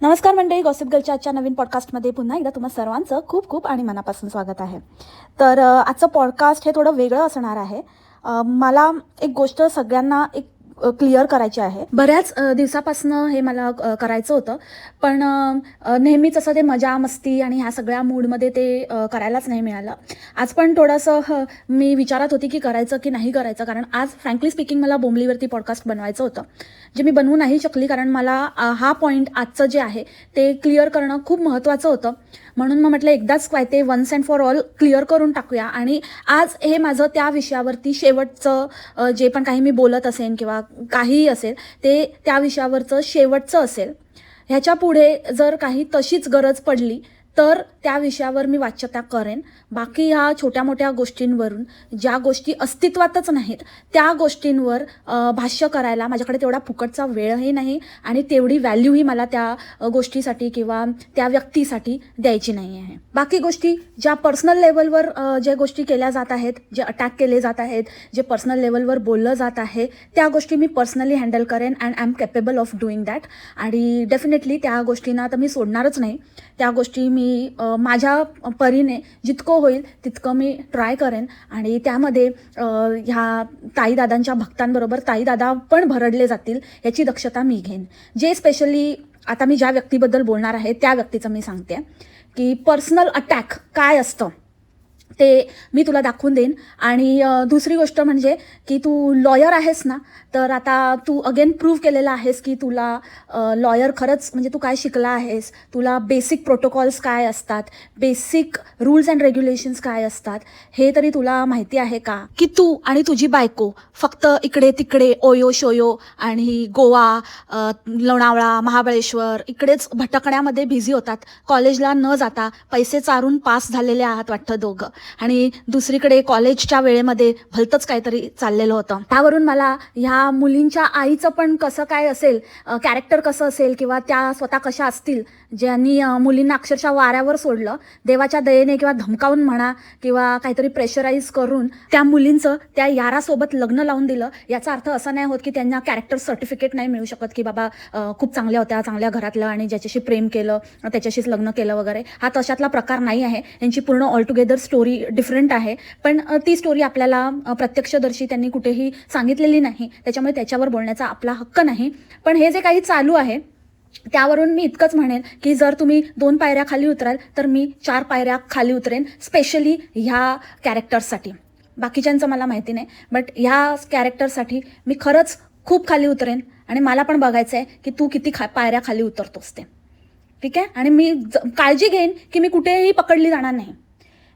नमस्कार मंडळी गॉसिप गर्लच्या आजच्या नवीन पॉडकास्टमध्ये पुन्हा एकदा तुम्हा सर्वांचं खूप खूप आणि मनापासून स्वागत आहे. तर आजचं पॉडकास्ट हे थोडं वेगळं असणार आहे. मला एक गोष्ट सगळ्यांना एक क्लिअर करायची आहे. बऱ्याच दिवसापासून दिवसापासनं हे मला करायचं होतं. पण नेहमीच असं ते मजा मस्ती आणि ह्या सगळ्या मूडमध्ये ते करायलाच नाही मिळालं. आज पण थोडंसं मी विचारात होती की करायचं की नाही करायचं? कारण आज फ्रँकली स्पीकिंग मला बोंबलीवरती पॉडकास्ट बनवायचं होतं. जे मी बनवू नाही शकली कारण मला हा पॉईंट आजचं जे आहे ते क्लिअर करणं खूप महत्त्वाचं होतं. म्हणून मग म्हटलं एकदाच काय ते once and for all clear करून टाकूया. आणि आज हे माझं त्या विषयावरती शेवटचं जे पण काही मी बोलत असेन किंवा काहीही असेल ते त्या विषयावरचं शेवटचं असेल. ह्याच्या पुढे जर काही तशीच गरज पडली तर त्या विषयावर मी वाच्यता करेन. बाकी ह्या छोट्या मोठ्या गोष्टींवरून ज्या गोष्टी अस्तित्वातच नाहीत त्या गोष्टींवर भाष्य करायला माझ्याकडे तेवढा फुकटचा वेळही नाही आणि तेवढी व्हॅल्यूही मला त्या गोष्टीसाठी किंवा त्या व्यक्तीसाठी द्यायची नाही आहे. बाकी गोष्टी ज्या पर्सनल लेवलवर ज्या गोष्टी केल्या जात आहेत जे अटॅक केले जात आहेत जे पर्सनल लेवलवर बोललं जात आहे त्या गोष्टी मी पर्सनली हँडल करेन and I am capable of doing that आणि डेफिनेटली त्या गोष्टींना तर मी सोडणारच नाही. त्या गोष्टी मी माझ्या परीने जितकं होईल तितकं मी ट्राय करेन. आणि त्यामध्ये ह्या ताईदादांच्या भक्तांबरोबर ताईदादा पण भरडले जातील याची दक्षता मी घेईन. जे स्पेशली आता मी ज्या व्यक्तीबद्दल बोलणार आहे त्या व्यक्तीचं मी सांगते. की पर्सनल अटॅक काय असतं? ते मी तुला दाखवून देईन. आणि दुसरी गोष्ट म्हणजे की तू लॉयर आहेस ना तर आता तू अगेन प्रूव्ह केलेलं आहेस की तुला लॉयर खरंच म्हणजे तू काय शिकला आहेस. तुला बेसिक प्रोटोकॉल्स काय असतात? बेसिक रूल्स अँड रेग्युलेशन्स काय असतात? हे तरी तुला माहिती आहे का? की तू आणि तुझी बायको फक्त इकडे तिकडे ओयो शोयो आणि गोवा लोणावळा महाबळेश्वर इकडेच भटकण्यामध्ये बिझी होतात. कॉलेजला न जाता पैसे चारून पास झालेले आहात वाटतं दोघं. आणि दुसरीकडे कॉलेजच्या वेळेमध्ये भलतंच काहीतरी चाललेलं होतं. त्यावरून मला ह्या मुलींच्या आईचं पण कसं काय असेल कॅरेक्टर कसं असेल किंवा त्या स्वतः कशा असतील ज्यांनी मुलींना अक्षरशः वाऱ्यावर सोडलं देवाच्या दयेने किंवा धमकावून म्हणा किंवा काहीतरी प्रेशराईज करून त्या मुलींचं त्या यारासोबत लग्न लावून दिलं याचा अर्थ असा नाही होत की त्यांना कॅरेक्टर सर्टिफिकेट नाही मिळू शकत की बाबा खूप चांगल्या होत्या चांगल्या घरातलं आणि ज्याच्याशी प्रेम केलं त्याच्याशीच लग्न केलं वगैरे. हा तशातला प्रकार नाही आहे. यांची पूर्ण ऑलटुगेदर स्टोरी स्टोरी डिफरंट आहे. पण ती स्टोरी आपल्याला प्रत्यक्षदर्शी त्यांनी कुठेही सांगितलेली नाही. त्याच्यामुळे त्याच्यावर बोलण्याचा आपला हक्क नाही. पण हे जे काही चालू आहे त्यावरून मी इतकंच म्हणेन की जर तुम्ही दोन पायऱ्या खाली उतराल तर मी चार पायऱ्या खाली उतरेन स्पेशली ह्या कॅरेक्टर्ससाठी बाकीच्यांचं मला माहिती नाही बट ह्या कॅरेक्टरसाठी मी खरंच खूप खाली उतरेन आणि मला पण बघायचं आहे की तू किती खा पायऱ्या खाली उतरतोस ते. ठीक आहे? आणि मी ज- काळजी घेईन की मी कुठेही पकडली जाणार नाही.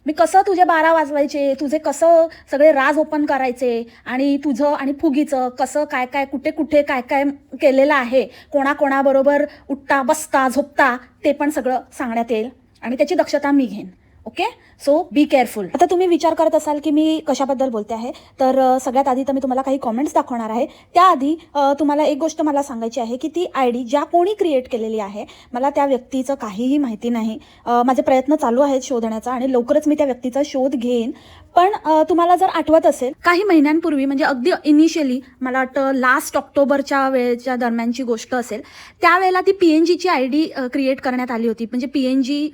मी कसं तुझे बारा वाजवायचे? तुझे कसं सगळे राज ओपन करायचे? आणि तुझं आणि फुगीचं कसं काय काय कुठे कुठे काय काय केलेलं आहे? कोणाकोणाबरोबर उठता बसता झोपता ते पण सगळं सांगण्यात येईल. आणि त्याची दक्षता मी घेईन. ओके सो बी केअरफुल आता तुम्ही विचार करत असाल की मी कशाबद्दल बोलते आहे तर सगळ्यात आधी तर मी तुम्हाला काही कॉमेंट्स दाखवणार आहे. त्याआधी तुम्हाला एक गोष्ट मला सांगायची आहे की ती आय डी ज्या कोणी क्रिएट केलेली आहे मला त्या व्यक्तीचं काहीही माहिती नाही. माझे प्रयत्न चालू आहेत शोधण्याचा आणि लवकरच मी त्या व्यक्तीचा शोध घेईन. पण तुम्हाला जर आठवत असेल काही महिन्यांपूर्वी म्हणजे अगदी इनिशियली मला वाटतं लास्ट ऑक्टोबरच्या वेळेच्या दरम्यानची गोष्ट असेल त्यावेळेला ती पी एन जीची आय डी क्रिएट करण्यात आली होती. म्हणजे पी एन जी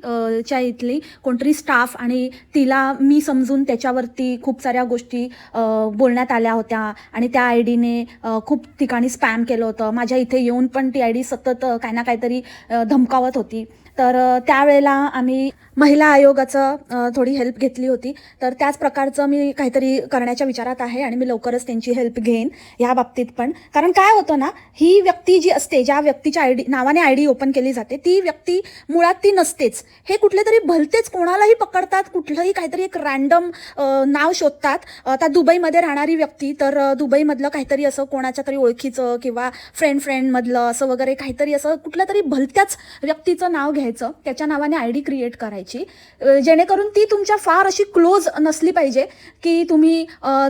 च्या इथली कोणतरी स्टाफ आणि तिला मी समजून त्याच्यावरती खूप साऱ्या गोष्टी बोलण्यात आल्या होत्या. आणि त्या आय डीने खूप ठिकाणी स्पॅम केलं होतं. माझ्या इथे येऊन पण ती आय डी सतत काही ना काहीतरी धमकावत होती. तर त्यावेळेला आम्ही महिला आयोगाचं थोडी हेल्प घेतली होती. तर त्याच प्रकारचं मी काहीतरी करण्याच्या विचारात आहे आणि मी लवकरच त्यांची हेल्प घेईन ह्या बाबतीत पण. कारण काय होतं ना ही व्यक्ती जी असते ज्या व्यक्तीच्या आय डी नावाने आय डी ओपन केली जाते ती व्यक्ती मुळात ती नसतेच. हे कुठले तरी भलतेच कोणालाही पकडतात कुठलंही काहीतरी एक रॅन्डम नाव शोधतात. आता दुबईमध्ये राहणारी व्यक्ती तर दुबईमधलं काहीतरी असं कोणाच्या तरी ओळखीचं किंवा फ्रेंड फ्रेंडमधलं असं वगैरे काहीतरी असं कुठल्या तरी भलत्याच व्यक्तीचं नाव घ्यायचं त्याच्या नावाने आय डी क्रिएट करायची. करायची. जेणेकरून ती तुमच्या फार अशी क्लोज नसली पाहिजे की तुम्ही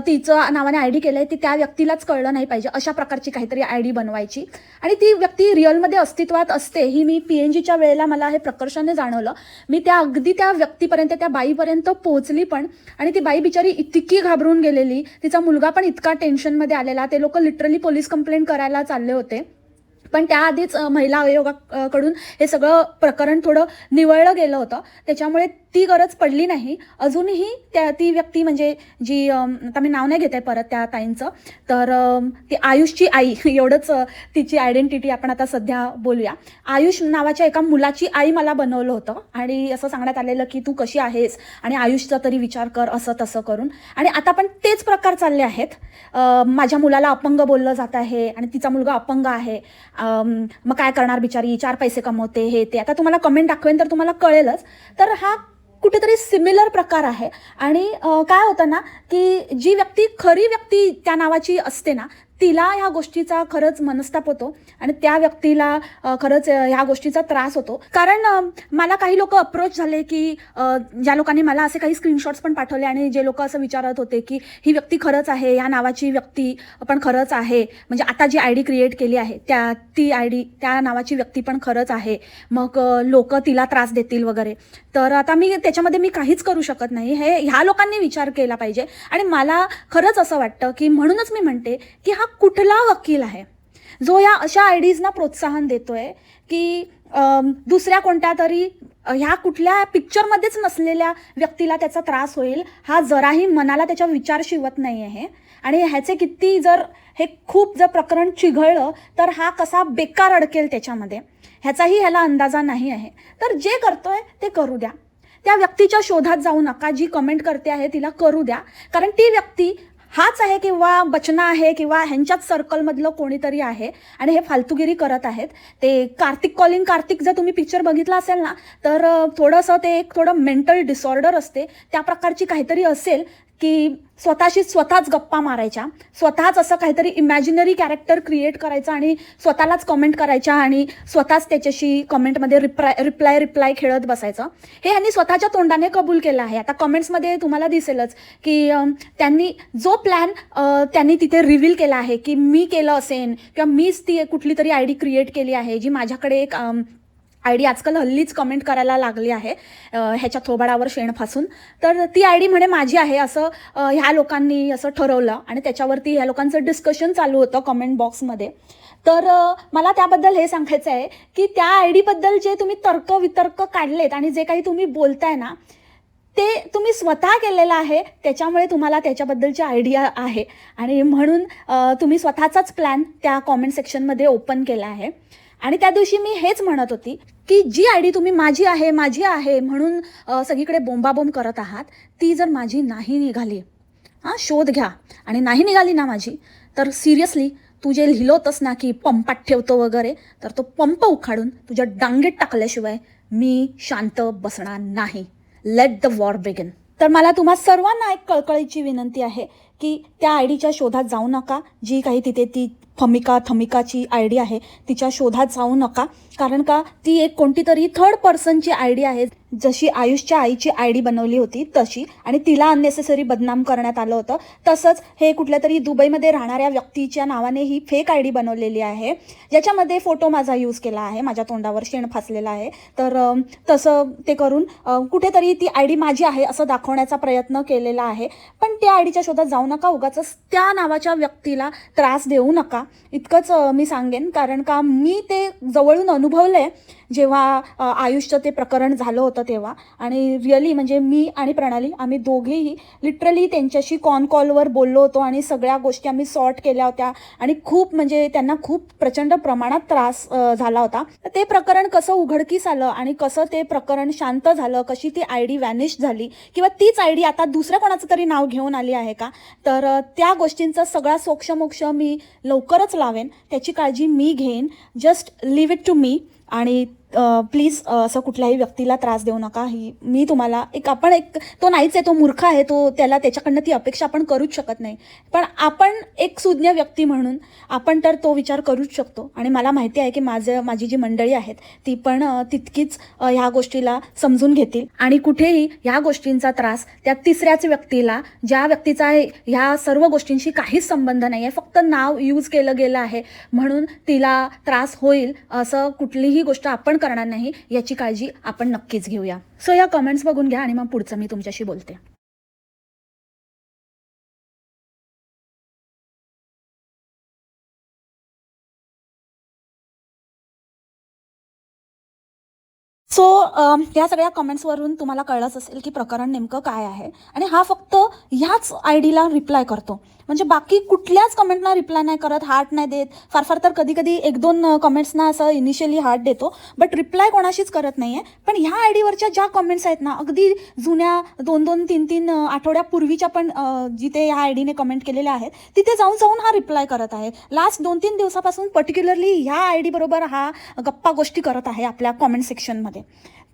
तिचं नावाने आय डी केलं आहे ती त्या व्यक्तीलाच कळलं नाही पाहिजे अशा प्रकारची काहीतरी आय डी बनवायची. आणि ती व्यक्ती रिअलमध्ये अस्तित्वात असते ही मी पी एन जीच्या वेळेला मला हे प्रकर्षाने जाणवलं. मी त्या अगदी त्या व्यक्तीपर्यंत त्या बाईपर्यंत पोहोचली पण आणि ती बाई बिचारी इतकी घाबरून गेलेली तिचा मुलगा पण इतका टेन्शनमध्ये आलेला ते लोक लिटरली पोलीस कंप्लेंट करायला चालले होते. पण त्याआधीच महिला आयोगाकडून हे सगळं प्रकरण थोडं निवळलं गेलं होतं. त्याच्यामुळे ती गरज पडली नाही. अजूनही त्या ती व्यक्ती म्हणजे जी आता मी नाव नाही घेते परत त्या ताईंचं तर ती आयुषची आई एवढंच तिची आयडेंटिटी आपण आता सध्या बोलूया. आयुष नावाच्या एका मुलाची आई मला बनवलं होतं आणि असं सांगण्यात आलेलं की तू कशी आहेस आणि आयुषचा तरी विचार कर असं तसं करून. आणि आता पण तेच प्रकार चालले आहेत. माझ्या मुलाला अपंग बोललं जात आहे आणि तिचा मुलगा अपंग आहे. मग काय करणार बिचारी? चार पैसे कमवते हे ते. आता तुम्हाला कमेंट दाखवेन तर तुम्हाला कळेलच. तर हा कुठेतरी सिमिलर प्रकार आहे. आणि काय होतं ना की जी व्यक्ती खरी व्यक्ती त्या नावाची असते ना तिला ह्या गोष्टीचा खरंच मनस्ताप होतो आणि त्या व्यक्तीला खरंच ह्या गोष्टीचा त्रास होतो. कारण मला काही लोक अप्रोच झाले की ज्या लोकांनी मला असे काही स्क्रीनशॉट्स पण पाठवले आणि जे लोक असं विचारत होते की ही व्यक्ती खरंच आहे या नावाची व्यक्ती पण खरंच आहे. म्हणजे आता जी आय डी क्रिएट केली आहे त्या ती आय डी त्या नावाची व्यक्ती पण खरंच आहे. मग लोक तिला त्रास देतील वगैरे. तर आता मी त्याच्यामध्ये मी काहीच करू शकत नाही. हे ह्या लोकांनी विचार केला पाहिजे. आणि मला खरंच असं वाटतं की म्हणूनच मी म्हणते की हा कुठला वकील आहे? जो या अशा आय डीजना प्रोत्साहन देतोय की दुसऱ्या कोणत्या तरी ह्या कुठल्या पिक्चरमध्येच नसलेल्या व्यक्तीला त्याचा त्रास होईल हा जराही मनाला त्याच्या विचार शिवत नाही आहे आणि ह्याचे किती जर हे खूप जर प्रकरण चिघळलं तर हा कसा बेकार अडकेल त्याच्यामध्ये? ह्याचाही ह्याला अंदाजा नाही आहे. तर जे करतोय ते करू द्या. त्या व्यक्तीच्या शोधात जाऊ नका. जी कमेंट करते आहे तिला करू द्या. कारण ती व्यक्ती हाच आहे किंवा बचना आहे किंवा ह्यांच्याच सर्कलमधलं कोणीतरी आहे आणि हे फालतूगिरी करत आहेत. ते कार्तिक कॉलिंग कार्तिक जर तुम्ही पिक्चर बघितला असेल ना तर थोडंसं ते एक थोडं मेंटल डिसऑर्डर असते. त्या प्रकारची काहीतरी असेल. की स्वतःशी स्वतःच गप्पा मारायच्या. स्वतःच असं काहीतरी इमॅजिनरी कॅरेक्टर क्रिएट करायचं आणि स्वतःलाच कमेंट करायच्या आणि स्वतःच त्याच्याशी कमेंटमध्ये रिप्लाय रिप्लाय रिप्लाय खेळत बसायचं. हे यांनी स्वतःच्या तोंडाने कबूल केलं आहे. आता कमेंट्समध्ये तुम्हाला दिसेलच की त्यांनी जो प्लॅन त्यांनी तिथे रिव्हील केला आहे की मी केलं असेन किंवा मीच ती कुठली तरी आय डी क्रिएट केली आहे जी माझ्याकडे एक आय डी आजकाल हल्लीच कमेंट करायला लागली आहे ह्याच्या थोबाडावर शेण फासून. तर ती आय डी म्हणे माझी आहे असं ह्या लोकांनी असं ठरवलं आणि त्याच्यावरती ह्या लोकांचं डिस्कशन चालू होतं कमेंट बॉक्समध्ये तर मला त्याबद्दल हे सांगायचं आहे की त्या आय डीबद्दल जे तुम्ही तर्क वितर्क काढलेत आणि जे काही तुम्ही बोलताय ना ते तुम्ही स्वतः केलेलं आहे त्याच्यामुळे तुम्हाला त्याच्याबद्दलची आयडिया आहे. आणि म्हणून तुम्ही स्वतःचाच प्लॅन त्या कॉमेंट सेक्शनमध्ये ओपन केला आहे. आणि त्या दिवशी मी हेच म्हणत होती की जी आय डी तुम्ही माझी आहे माझी आहे म्हणून सगळीकडे बोंबाबोंब करत आहात ती जर माझी नाही निघाली हां शोध घ्या. आणि नाही निघाली ना माझी तर सिरियसली तू जे लिहिलं होतंस ना की पंपात ठेवतो वगैरे तर तो पंप उखाडून तुझ्या डांगेत टाकल्याशिवाय मी शांत बसणार नाही. लेट द वॉर बिगिन तर मला तुम्हा सर्वांना एक कळकळीची विनंती आहे की त्या आय डीच्या शोधात जाऊ नका जी काही तिथे ती थमिका थमिकाची आय डी आहे तिच्या शोधात जाऊ नका. कारण का ती एक कोणती तरी थर्ड पर्सनची आय डी आहे. जशी आयुषच्या आईची आय डी बनवली होती तशी. आणि तिला अननेसेसरी बदनाम करण्यात आलं होतं. तसंच हे कुठल्या तरी दुबईमध्ये राहणाऱ्या व्यक्तीच्या नावाने ही फेक आय डी बनवलेली आहे. ज्याच्यामध्ये फोटो माझा यूज केला आहे. माझ्या तोंडावर शेण फासलेला आहे. तर तसं ते करून कुठेतरी ती आय डी माझी आहे असं दाखवण्याचा प्रयत्न केलेला आहे. पण त्या आय डीच्या शोधात जाऊ नका. उगाच त्या नावाच्या व्यक्तीला त्रास देऊ नका. इतकंच मी सांगेन. कारण का मी ते जवळून अनुभवलंय. जेव्हा आयुष्यचं आयुषचं ते प्रकरण झालं होतं तेव्हा. आणि रिअली म्हणजे मी आणि प्रणाली आम्ही दोघेही लिटरली त्यांच्याशी कॉन कॉलवर बोललो होतो आणि सगळ्या गोष्टी आम्ही सॉर्ट केल्या होत्या. आणि खूप म्हणजे त्यांना खूप प्रचंड प्रमाणात त्रास झाला होता. तर ते प्रकरण कसं उघडकीस आलं आणि कसं ते प्रकरण शांत झालं कशी ती आय डी व्हॅनिश झाली किंवा तीच आय डी आता दुसऱ्या कोणाचं तरी नाव घेऊन आली आहे का? तर त्या गोष्टींचा सगळा सोक्षमोक्ष मी लवकरच लावेन. त्याची काळजी मी घेईन. Just leave it to me. आणि प्लीज असं कुठल्याही व्यक्तीला त्रास देऊ नका. ही मी तुम्हाला एक आपण एक तो नाहीच आहे तो मूर्ख आहे तो त्याला त्याच्याकडनं ती अपेक्षा आपण करूच शकत नाही. पण आपण एक सुज्ञ व्यक्ती म्हणून आपण तर तो विचार करूच शकतो. आणि मला माहिती आहे की माझं माझी जी मंडळी आहेत ती पण तितकीच ह्या गोष्टीला समजून घेतील. आणि कुठेही ह्या गोष्टींचा त्रास त्या तिसऱ्याच व्यक्तीला ज्या व्यक्तीचा ह्या सर्व गोष्टींशी काहीच संबंध नाही आहे फक्त नाव यूज केलं गेलं आहे. म्हणून तिला त्रास होईल असं कुठलीही गोष्ट आपण करणार नाही याची काळजी आपण नक्कीच घेऊया. सो या कमेंट्स बघून घ्या आणि मग पुढचं मी तुमच्याशी बोलते. सो um, या सगळ्या कमेंट्सवरून तुम्हाला कळलंच असेल की प्रकरण नेमकं काय आहे. आणि हा फक्त ह्याच आय डीला रिप्लाय करतो. म्हणजे बाकी कुठल्याच कमेंटना रिप्लाय नाही करत हार्ट नाही देत. फार फार तर कधी कधी एक दोन कमेंट्सना असं इनिशियली हार्ट देतो. बट रिप्लाय कोणाशीच करत नाही आहे पण ह्या आय डीवरच्या ज्या कमेंट्स आहेत ना अगदी जुन्या दोन दोन तीन तीन आठवड्यापूर्वीच्या पण जिथे ह्या आय डीने कमेंट केलेल्या आहेत तिथे जाऊन जाऊन हा रिप्लाय करत आहे. लास्ट दोन तीन दिवसापासून पर्टिक्युलरली ह्या आय डी बरोबर हा गप्पा गोष्टी करत आहे आपल्या कॉमेंट सेक्शनमध्ये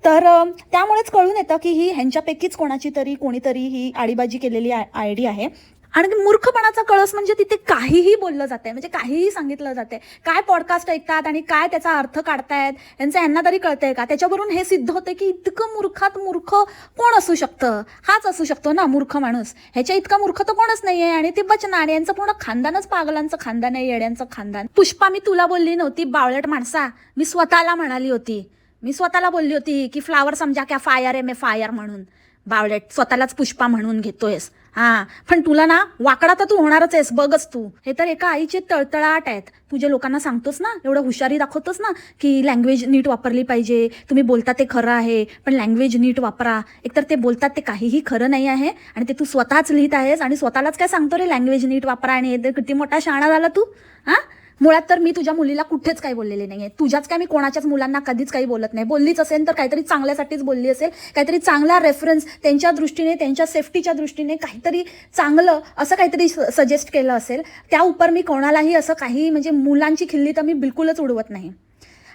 तर त्यामुळेच कळून येतं की ही ह्यांच्यापैकीच कोणाची तरी कोणीतरी ही आडीबाजी केलेली आय डी आहे. आणि मूर्खपणाचा कळस म्हणजे तिथे काहीही बोललं जाते म्हणजे काहीही सांगितलं जाते काय पॉडकास्ट ऐकतात आणि काय त्याचा अर्थ काढतायत यांचं यांना तरी कळतंय का? त्याच्यावरून हे सिद्ध होतं की इतकं मूर्खात मूर्ख कोण असू शकतं? हाच असू शकतो ना मूर्ख माणूस. ह्याच्या इतका मूर्ख तर कोणच नाहीये आणि ते बचनान यांचं पूर्ण खानदानच पागलांचं खानदान आहे येड्यांचं खानदान. पुष्पा मी तुला बोलली नव्हती बावळट माणसा. मी स्वतःला म्हणाली होती. मी स्वतःला बोलली होती की फ्लावर समजा क्या फायर आहे मे फायर म्हणून. बावलेट स्वतःलाच पुष्पा म्हणून घेतोयस. हा पण तुला ना वाकडा तर तू होणारच आहेस बघच तू. हे तर एका आईचे तळतळाट आहेत. तुझ्या लोकांना सांगतोस ना एवढं हुशारी दाखवतोस ना की लँग्वेज नीट वापरली पाहिजे. तुम्ही बोलता ते खरं आहे पण लँग्वेज नीट वापरा. एकतर ते बोलतात ते काहीही खरं नाही आहे आणि ते तू स्वतःच लिहित आहेस आणि स्वतःलाच काय सांगतो रे लँग्वेज नीट वापरा आणि किती मोठा शाणा झाला तू. हा? मुळात तर मी तुझ्या मुलीला कुठेच काही बोललेले नाहीये. तुझ्याच काय मी कोणाच्याच मुलांना कधीच काही बोलत नाही. बोललीच असेल तर काहीतरी चांगल्यासाठीच बोलली असेल. काहीतरी चांगला रेफरन्स त्यांच्या दृष्टीने त्यांच्या सेफ्टीच्या दृष्टीने काहीतरी चांगलं असं काहीतरी सजेस्ट केलं असेल. त्या उपर मी कोणालाही असं काही म्हणजे मुलांची खिल्ली तर मी बिलकुलच उडवत नाही.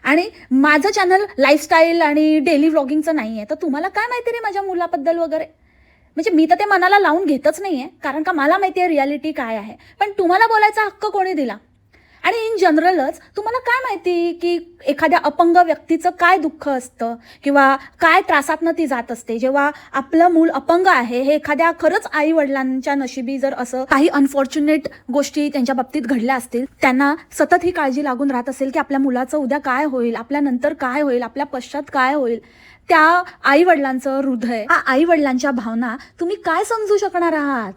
आणि माझं चॅनल लाईफस्टाईल आणि डेली व्लॉगिंगचं नाही आहे तर तुम्हाला काय माहिती रे माझ्या मुलाबद्दल वगैरे? म्हणजे मी तर ते मनाला लावून घेतच नाही आहे कारण का मला माहिती आहे रियालिटी काय आहे. पण तुम्हाला बोलायचा हक्क कोणी दिला? आणि इन जनरलच तुम्हाला काय माहिती की एखाद्या अपंग व्यक्तीचं काय दुःख असतं? किंवा काय त्रासातनं ती जात असते? जेव्हा आपलं मूल अपंग आहे हे एखाद्या खरंच आई वडिलांच्या नशिबी जर असं काही अनफॉर्च्युनेट गोष्टी त्यांच्या बाबतीत घडल्या असतील त्यांना सतत ही काळजी लागून राहत असेल की आपल्या मुलाचं उद्या काय होईल आपल्या नंतर काय होईल आपल्या पश्चात काय होईल त्या आई वडिलांचं हृदय आई वडिलांच्या भावना तुम्ही काय समजू शकणार आहात?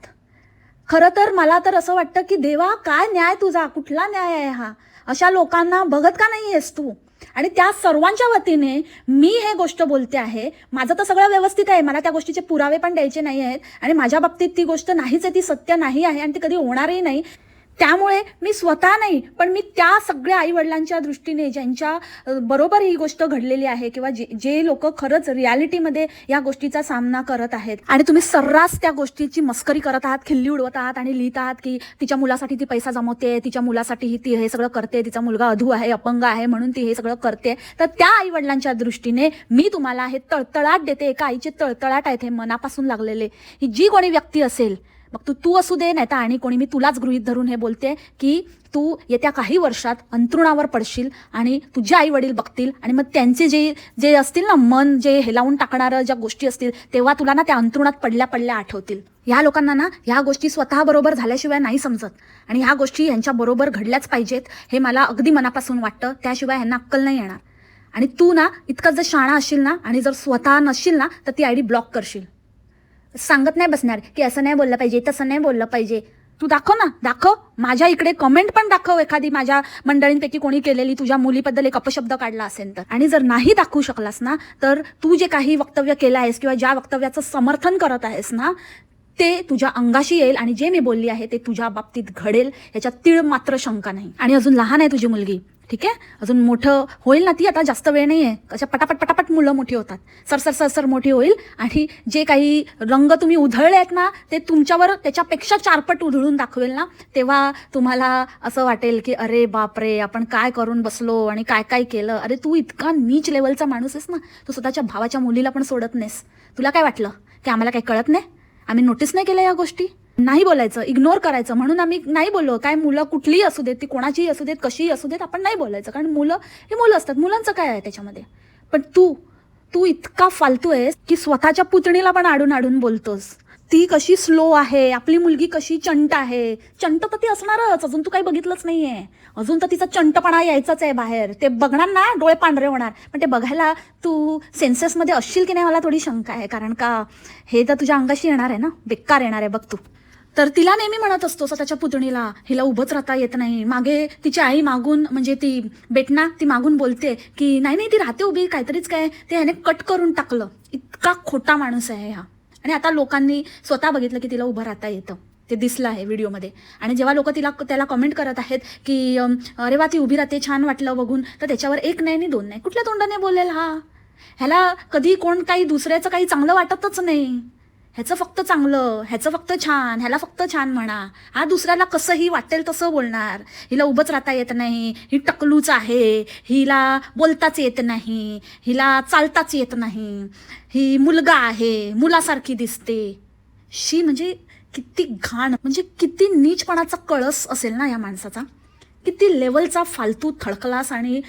खरं तर मला तर असं वाटतं की देवा काय न्याय तुझा? कुठला न्याय आहे हा? अशा लोकांना बघत का नाही आहेस तू? आणि त्या सर्वांच्या वतीने मी हे गोष्ट बोलते आहे. माझं तर सगळं व्यवस्थित आहे. मला त्या गोष्टीचे पुरावे पण द्यायचे नाही आहेत. आणि माझ्या बाबतीत ती गोष्ट नाहीच आहे ती सत्य नाही आहे आणि ती कधी होणारही नाही. त्यामुळे मी स्वतः नाही पण मी त्या सगळ्या आई वडिलांच्या दृष्टीने ज्यांच्या बरोबर ही गोष्ट घडलेली आहे किंवा जे जे लोक खरंच रियालिटीमध्ये या गोष्टीचा सामना करत आहेत. आणि तुम्ही सर्रास त्या गोष्टीची मस्करी करत आहात खिल्ली उडवत आहात आणि लिहित आहात की तिच्या मुलासाठी ती पैसा जमवते तिच्या मुलासाठी ही ती हे सगळं करते तिचा मुलगा अधू आहे अपंग आहे म्हणून ती हे सगळं करते. तर त्या आई वडिलांच्या दृष्टीने मी तुम्हाला हे तळतळाट देते एका आईचे तळतळाट आहेत हे मनापासून लागलेले. ही जी कोणी व्यक्ती असेल मग तू तू असू दे नाही तर आणि कोणी मी तुलाच गृहित धरून हे बोलते की तू येत्या काही वर्षात अंतरुणावर पडशील आणि तुझे आई वडील बघतील आणि मग त्यांचे जे जे असतील ना मन जे हेलावून टाकणारं ज्या गोष्टी असतील तेव्हा तुला ना त्या अंतरुणात पडल्या पडल्या आठवतील. ह्या लोकांना ना ह्या गोष्टी स्वतःबरोबर झाल्याशिवाय नाही समजत. आणि ह्या गोष्टी यांच्या बरोबर घडल्याच पाहिजेत हे मला अगदी मनापासून वाटतं. त्याशिवाय ह्यांना अक्कल नाही येणार. आणि तू ना इतका जर शाणा असशील ना आणि जर स्वतः नसशील ना तर ती आय डी ब्लॉक करशील. सांगत नाही बसणार की असं नाही बोललं पाहिजे तसं नाही बोललं पाहिजे. तू दाखव ना दाखव. माझ्या इकडे कमेंट पण दाखव एखादी माझ्या मंडळींपैकी कोणी केलेली तुझ्या मुलीबद्दल एक अपशब्द काढला असेल तर. आणि जर नाही दाखवू शकलास ना तर तू जे काही वक्तव्य केलं आहेस किंवा ज्या वक्तव्याचं समर्थन करत आहेस ना ते तुझ्या अंगाशी येईल आणि जे मी बोलली आहे ते तुझ्या बाबतीत घडेल याच्यात तीळ मात्र शंका नाही. आणि अजून लहान आहे तुझी मुलगी. ठीक आहे? अजून मोठं होईल ना ती? आता जास्त वेळ नाही आहे कशा पटापट पटापट मुलं मोठी होतात. सरसर सरसर मोठी होईल आणि जे काही रंग तुम्ही उधळले आहेत ना ते तुमच्यावर त्याच्यापेक्षा चारपट उधळून दाखवेल ना तेव्हा तुम्हाला असं वाटेल की अरे बापरे आपण काय करून बसलो आणि काय काय केलं? अरे तू इतका नीच लेवलचा माणूस आहेस ना तू स्वतःच्या भावाच्या मुलीला पण सोडत नाहीस. तुला काय वाटलं? की आम्हाला काही कळत नाही? आम्ही नोटीस नाही केलं या गोष्टी? नाही बोलायचं इग्नोर करायचं. म्हणून आम्ही नाही बोललो. काय मुलं कुठलीही असू देत ती कोणाचीही असू देत कशीही असू देत आपण नाही बोलायचं. कारण मुलं हे मुलं असतात. मुलांचं काय आहे त्याच्यामध्ये? पण तू तू इतका फालतू आहेस की स्वतःच्या पुतणीला पण आडून आडून बोलतोस. ती कशी स्लो आहे आपली मुलगी कशी चंट आहे. चंट तर ती असणारच अजून तू काही बघितलंच नाहीये. अजून तर तिचा चंटपणा यायचाच आहे बाहेर. ते बघणार ना डोळे पांढरे होणार. पण ते बघायला तू सेन्सेसमध्ये असशील की नाही मला थोडी शंका आहे. कारण का हे तर तुझ्या अंगाशी येणार आहे ना? बेकार येणार आहे बघ तू. तर तिला नेहमी म्हणत असतो स्वतःच्या पुतणीला हिला उभंच राहता येत नाही. मागे तिची आई मागून म्हणजे ती बेटना ती मागून बोलते की नाही नाही ती राहते उभी काहीतरीच काय. ते ह्याने कट करून टाकलं. इतका खोटा माणूस आहे हा. आणि आता लोकांनी स्वतः बघितलं की तिला उभं राहता येतं. ते दिसलं आहे व्हिडिओमध्ये. आणि जेव्हा लोक तिला त्याला कमेंट करत आहेत की अरे वा ती उभी राहते छान वाटलं बघून. तर त्याच्यावर एक नाही आणि दोन नाही. कुठल्या तोंडाने बोलेल हा? ह्याला कधी कोण काही दुसऱ्याचं काही चांगलं वाटतच नाही. ह्याचं फक्त चांगलं ह्याचं फक्त छान ह्याला फक्त छान म्हणा. हा दुसऱ्याला कसंही वाटेल तसं बोलणार. हिला उभंच राहता येत नाही ही टकलूच आहे हिला बोलताच येत नाही हिला चालताच येत नाही. ही मुलगा आहे मुलासारखी दिसते. शी म्हणजे किती घाण म्हणजे किती नीचपणाचा कळस असेल ना या माणसाचा? किती लेवलचा फालतू थडकलास आणि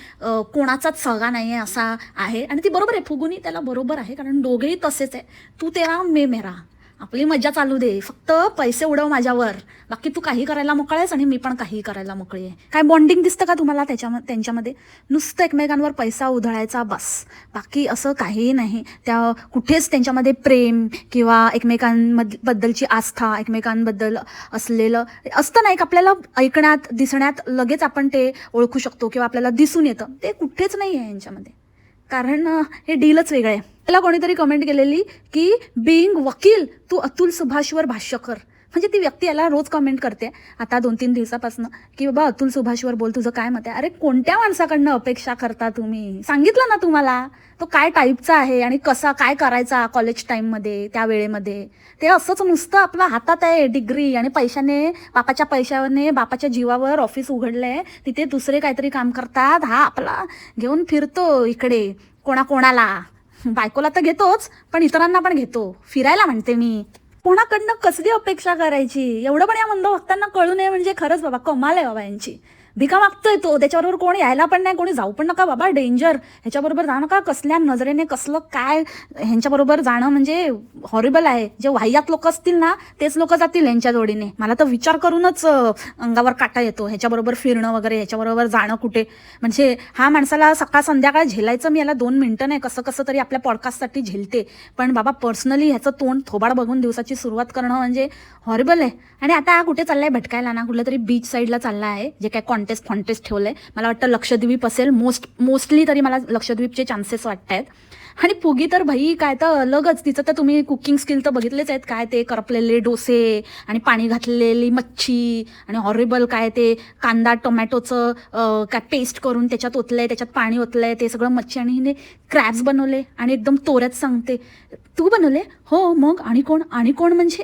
कोणाचाच सगा नाही आहे असा आहे. आणि ती बरोबर आहे. फुगुनी त्याला बरोबर आहे कारण दोघेही तसेच आहे. तू तेरा मे मेरा. आपली मज्जा चालू दे. फक्त पैसे उडव माझ्यावर. बाकी तू काही करायला मोकळा आहेस आणि मी पण काही करायला मोकळी आहे. काय बॉन्डिंग दिसतं का तुम्हाला त्याच्या त्यांच्यामध्ये? नुसतं एकमेकांवर पैसा उधळायचा बस. बाकी असं काहीही नाही. त्या कुठेच त्यांच्यामध्ये प्रेम किंवा एकमेकांबद्दलची आस्था एकमेकांबद्दल असलेलं असतं नाही का आपल्याला ऐकण्यात दिसण्यात लगेच आपण ते ओळखू शकतो किंवा आपल्याला दिसून येतं. ते कुठेच नाही आहे यांच्यामध्ये. कारण हे डीलच वेगळं आहे. त्याला कोणीतरी कमेंट केलेली की बिईंग वकील तू अतुल सुभाषवर भाष्य कर. म्हणजे ती व्यक्ती याला रोज कमेंट करते. आता दोन तीन दिवसापासून की बाबा अतुल सुभाषवर बोल तुझं काय मत आहे? अरे कोणत्या माणसाकडनं अपेक्षा करता तुम्ही? सांगितलं ना तुम्हाला? तो काय टाईपचा आहे आणि कसा काय करायचा कॉलेज टाईममध्ये त्या वेळेमध्ये? ते असंच नुसतं आपल्या हातात आहे डिग्री आणि पैशाने बापाच्या पैशाने बापाच्या जीवावर ऑफिस उघडलंय. तिथे दुसरे काहीतरी काम करतात. हा आपला घेऊन फिरतो इकडे कोणाकोणाला. बायकोला तर घेतोच पण इतरांना पण घेतो. फिरायला म्हणते मी. कोणाकडनं कसली अपेक्षा करायची? एवढं पण या मंद भक्तांना कळू नये म्हणजे खरंच बाबा कमाल आहे बाबा यांची. भिका मागतोय तो. त्याच्याबरोबर कोण यायला पण नाही कोणी जाऊ पण नका बाबा डेंजर ह्याच्याबरोबर जाणं का कसल्या नजरेने कसलं काय ह्यांच्याबरोबर जाणं म्हणजे हॉरिबल आहे. जे वाह्यात लोक असतील ना तेच लोक जातील यांच्या जोडीने. मला तर विचार करूनच अंगावर काटा येतो. ह्याच्याबरोबर फिरणं वगैरे ह्याच्याबरोबर जाणं कुठे. म्हणजे हा माणसाला सकाळ संध्याकाळ झेलायचं मी याला दोन मिनटं नाही. कसं कसं तरी आपल्या पॉडकास्टसाठी झेलते. पण बाबा पर्सनली ह्याचं तोंड थोबाड बघून दिवसाची सुरुवात करणं म्हणजे हॉरिबल आहे. आणि आता हा कुठे चाललाय? भटकायला ना कुठल्या तरी बीच साईडला चालला आहे. जे काय कॉन्टेस्ट ठेवलं ठेवलंय. मला वाटतं लक्षद्वीप असेल. मोस्ट मोस्टली तरी मला लक्षद्वीपचे चान्सेस वाटत आहेत आणि फुगी तर भाई काय तर अलगच. तिचं तर तुम्ही कुकिंग स्किल तर बघितलेच आहेत. काय ते करपलेले डोसे आणि पाणी घातलेली मच्छी आणि हॉरेबल काय ते कांदा टोमॅटोचं काय पेस्ट करून त्याच्यात ओतलंय त्याच्यात पाणी ओतलंय ते सगळं मच्छी आणि हिने क्रॅब्स बनवले आणि एकदम तोऱ्यात सांगते. तू बनवले? हो मग? आणि कोण? आणि कोण म्हणजे?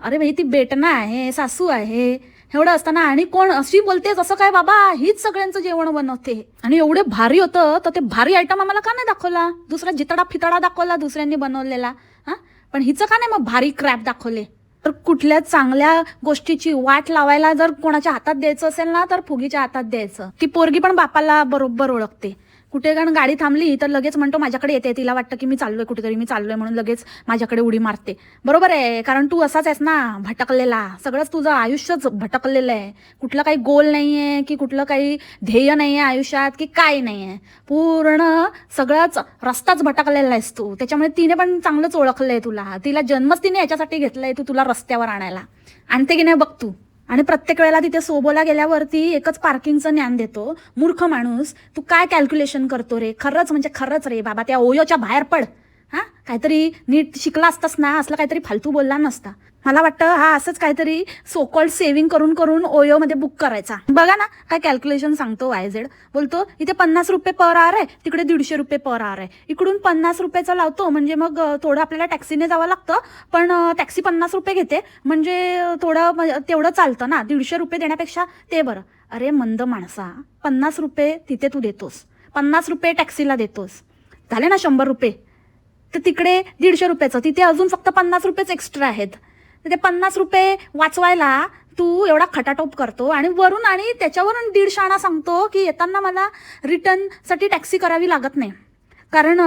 अरे भाई ती बेटना आहे सासू आहे. एवढं असताना आणि कोण अशी बोलतेच असं काय बाबा? हीच सगळ्यांचं जेवण बनवते. आणि एवढे भारी होतं तर ते भारी आयटम आम्हाला का नाही दाखवला? दुसरा जितडा फितडा दाखवला दुसऱ्यांनी बनवलेला. हा? पण हिचं का नाही मग भारी क्रॅप दाखवले? तर कुठल्या चांगल्या गोष्टीची वाट लावायला जर कोणाच्या हातात द्यायचं असेल ना तर फुगीच्या हातात द्यायचं. ती पोरगी पण बापाला बरोबर ओळखते. कुठे कारण गाडी थांबली तर लगेच म्हणतो माझ्याकडे येते तिला वाटतं की मी चाललोय कुठेतरी मी चाललोय म्हणून लगेच माझ्याकडे उडी मारते. बरोबर आहे कारण तू असाच आहेस ना भटकलेला. सगळंच तुझं आयुष्यच भटकलेलं आहे. कुठलं काही गोल नाही आहे की कुठलं काही ध्येय नाही आहे आयुष्यात की काय नाही आहे पूर्ण सगळंच रस्ताच भटकलेला आहेस तू. त्याच्यामुळे तिने पण चांगलंच ओळखलंय तुला. तिला जन्मच तिने याच्यासाठी घेतलंय तू तुला रस्त्यावर आणायला. आणते की नाही बघ तू. आणि प्रत्येक वेळेला तिथे सोबोला गेल्यावरती एकच पार्किंगचं ज्ञान देतो. मूर्ख माणूस तू काय कॅल्क्युलेशन करतो रे? खरंच म्हणजे खरंच रे बाबा त्या ओयोच्या बाहेर पड. हा? काहीतरी नीट शिकला असतास ना असलं काहीतरी फालतू बोलला नसता. मला वाटतं हा असंच काहीतरी सोकॉल्ड सेव्हिंग करून करून ओयोमध्ये बुक करायचा. बघा ना काय कॅल्क्युलेशन सांगतो वाय झेड बोलतो इथे पन्नास रुपये पर आर आहे तिकडे दीडशे रुपये पर आर आहे. इकडून पन्नास रुपयाचा लावतो म्हणजे मग थोडं आपल्याला टॅक्सीने जावं लागतं पण टॅक्सी पन्नास रुपये घेते म्हणजे थोडं तेवढं चालतं ना दीडशे रुपये देण्यापेक्षा ते बरं. अरे मंद माणसा पन्नास रुपये तिथे तू देतोस पन्नास रुपये टॅक्सीला देतोस. झाले ना शंभर रुपये? तर तिकडे दीडशे रुपयाचं. तिथे अजून फक्त पन्नास रुपयेच एक्स्ट्रा आहेत. तर ते पन्नास रुपये वाचवायला तू एवढा खटाटोप करतो आणि वरून आणि त्याच्यावरून दीडशे आणा सांगतो की येताना मला रिटर्नसाठी टॅक्सी करावी लागत नाही. कारण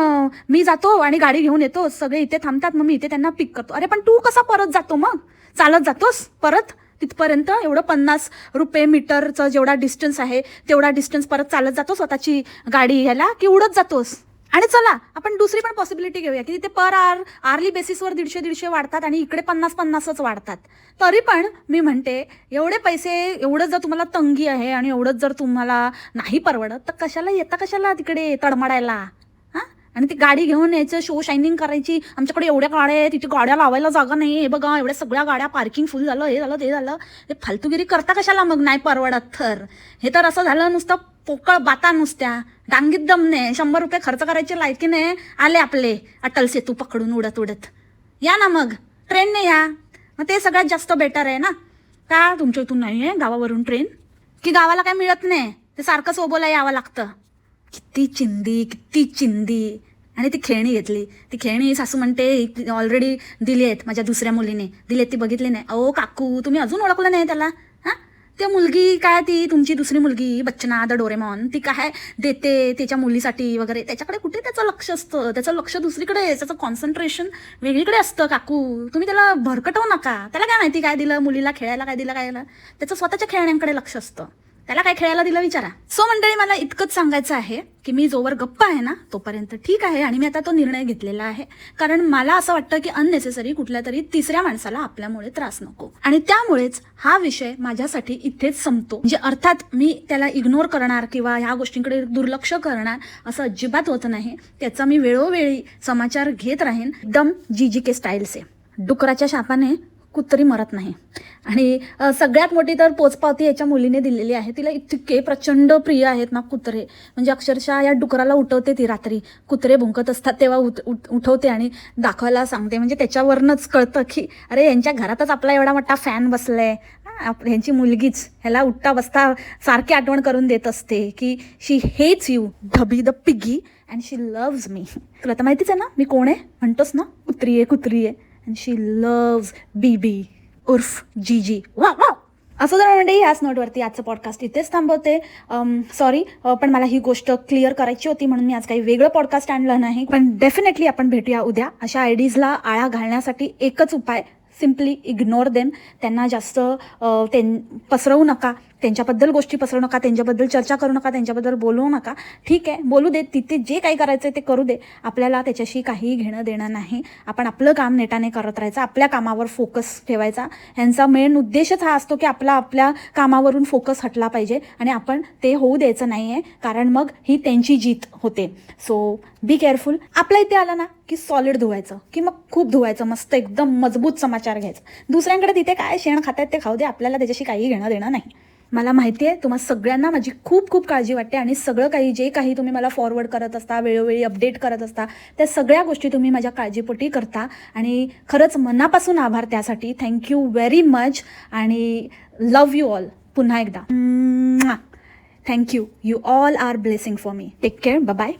मी जातो आणि गाडी घेऊन येतो. सगळे इथे थांबतात मग मी इथे त्यांना पिक करतो. अरे पण तू कसा परत जातो मग? चालत जातोस परत? तिथपर्यंत एवढं पन्नास रुपये मीटरचं जेवढा डिस्टन्स आहे तेवढा डिस्टन्स परत चालत जातो स्वतःची गाडी घ्यायला की उडत जातोस? आणि चला आपण दुसरी पण पॉसिबिलिटी घेऊया की तिथे पर आर आर्ली बेसिसवर दीडशे दीडशे वाढतात आणि इकडे पन्नास पन्नासच वाढतात. तरी पण मी म्हणते एवढे पैसे एवढं जर तुम्हाला तंगी आहे आणि एवढंच जर तुम्हाला नाही परवडत तर कशाला येता कशाला तिकडे तडमडायला? आणि ती गाडी घेऊन यायचं शो शायनिंग करायची. आमच्याकडे एवढ्या गाड्या आहेत तिथे गाड्या लावायला जागा नाही हे बघा एवढ्या सगळ्या गाड्या पार्किंग फुल झालं हे झालं ते झालं. हे फालतूगिरी करता कशाला मग नाही परवडत तर? हे तर असं झालं नुसतं पोकळ बाता नुसत्या. डांगीत दमने शंभर रुपये खर्च करायचे लायकीने आले आपले. अटल सेतू पकडून उडत उडत. या ना मग. ट्रेनने या. मग ते सगळ्यात जास्त बेटर आहे ना? का तुमच्या इथून नाही आहे गावावरून ट्रेन की गावाला काय मिळत नाही? ते सारखं सोबोला यावं लागतं. किती चिंदी किती चिंदी. आणि ती खेळणी घेतली. ती खेळणी सासू म्हणते ऑलरेडी दिली आहेत माझ्या दुसऱ्या मुलीने. दिली आहेत ती बघितली नाही. अहो काकू तुम्ही अजून ओळखलं नाही त्याला? हां? त्या मुलगी काय ती? तुमची दुसरी मुलगी बच्चना द डोरेमॉन. ती काय देते त्याच्या मुलीसाठी वगैरे? त्याच्याकडे कुठे त्याचं लक्ष असतं? त्याचं लक्ष दुसरीकडे त्याचं कॉन्सन्ट्रेशन वेगळीकडे असतं काकू. तुम्ही त्याला भरकटवू नका. त्याला काय माहिती काय दिलं मुलीला खेळायला काय दिलं काय दिलं? त्याचं स्वतःच्या खेळण्यांकडे लक्ष असतं. त्याला काय खेळायला दिलं विचारा. सो मंडळी मला इतकंच सांगायचं आहे की मी जोवर गप्प आहे ना तोपर्यंत ठीक आहे आणि मी आता तो निर्णय घेतलेला आहे. कारण मला असं वाटतं की अननेसेसरी कुठल्या तरी तिसऱ्या माणसाला आपल्यामुळे त्रास नको. आणि त्यामुळेच हा विषय माझ्यासाठी इथेच संपतो. म्हणजे अर्थात मी त्याला इग्नोर करणार किंवा ह्या गोष्टींकडे दुर्लक्ष करणार असं अजिबात होत नाही. त्याचा मी वेळोवेळी समाचार घेत राहीन. एकदम जी जी के स्टाईलचे डुकराच्या शापाने कुत्री मरत नाही. आणि सगळ्यात मोठी तर पोचपावती याच्या मुलीने दिलेली आहे. तिला इतके प्रचंड प्रिय आहेत ना कुत्रे. म्हणजे अक्षरशः या डुकराला उठवते ती रात्री. कुत्रे भुंकत असतात तेव्हा उठ उठ- उठवते आणि दाखवायला सांगते. म्हणजे त्याच्यावरनंच कळतं की अरे यांच्या घरातच आपला एवढा मोठा फॅन बसलाय. आहे आप- ह्यांची मुलगीच. ह्याला उठता बसता सारखी आठवण करून देत असते की शी हेच you धबी the piggy and she loves me तुला तर माहितीच आहे ना मी कोण आहे? म्हणतोस ना कुत्री आहे कुत्री आहे अँड शी लव्ज बीबी उर्फ जी जी वा वा असं जर म्हणजे याच नोटवरती आजचं पॉडकास्ट इथेच थांबवते. Um, सॉरी पण मला ही गोष्ट क्लिअर करायची होती म्हणून मी आज काही वेगळं पॉडकास्ट आणलं नाही. पण डेफिनेटली आपण भेटूया उद्या. अशा आयडीजला आळा घालण्यासाठी एकच उपाय सिम्पली इग्नोर देम त्यांना जास्त ते त्यां पसरवू नका. त्यांच्याबद्दल गोष्टी पसरवू नका त्यांच्याबद्दल चर्चा करू नका त्यांच्याबद्दल बोलवू नका. ठीक आहे बोलू दे तिथे जे काही करायचं आहे ते करू दे. आपल्याला त्याच्याशी काही घेणं देणं नाही. आपण आपलं काम नेटाने करत राहायचं आपल्या कामावर फोकस ठेवायचा. ह्यांचा मेन उद्देशच हा असतो की आपला आपल्या कामावरून फोकस हटला पाहिजे आणि आपण ते होऊ द्यायचं नाही आहे कारण मग ही त्यांची जीत होते. सो बी केअरफुल आपल्या इथे आलं ना की सॉलिड धुवायचं की मग खूप धुवायचं मस्त एकदम मजबूत समाचार घ्यायचं. दुसऱ्यांकडे तिथे काय शेण खातात ते खाऊ दे आपल्याला त्याच्याशी काही घेणं देणं नाही. मला माहिती आहे तुम्हा सगळ्यांना माझी खूप खूप काळजी वाटते आणि सगळं काही जे काही तुम्ही मला फॉरवर्ड करत असता वेळोवेळी अपडेट करत असता त्या सगळ्या गोष्टी तुम्ही माझ्या काळजीपोटी करता. आणि खरंच मनापासून आभार त्यासाठी. थँक्यू व्हेरी मच आणि लव यू ऑल पुन्हा एकदा. Thank you you all are blessing for me take care bye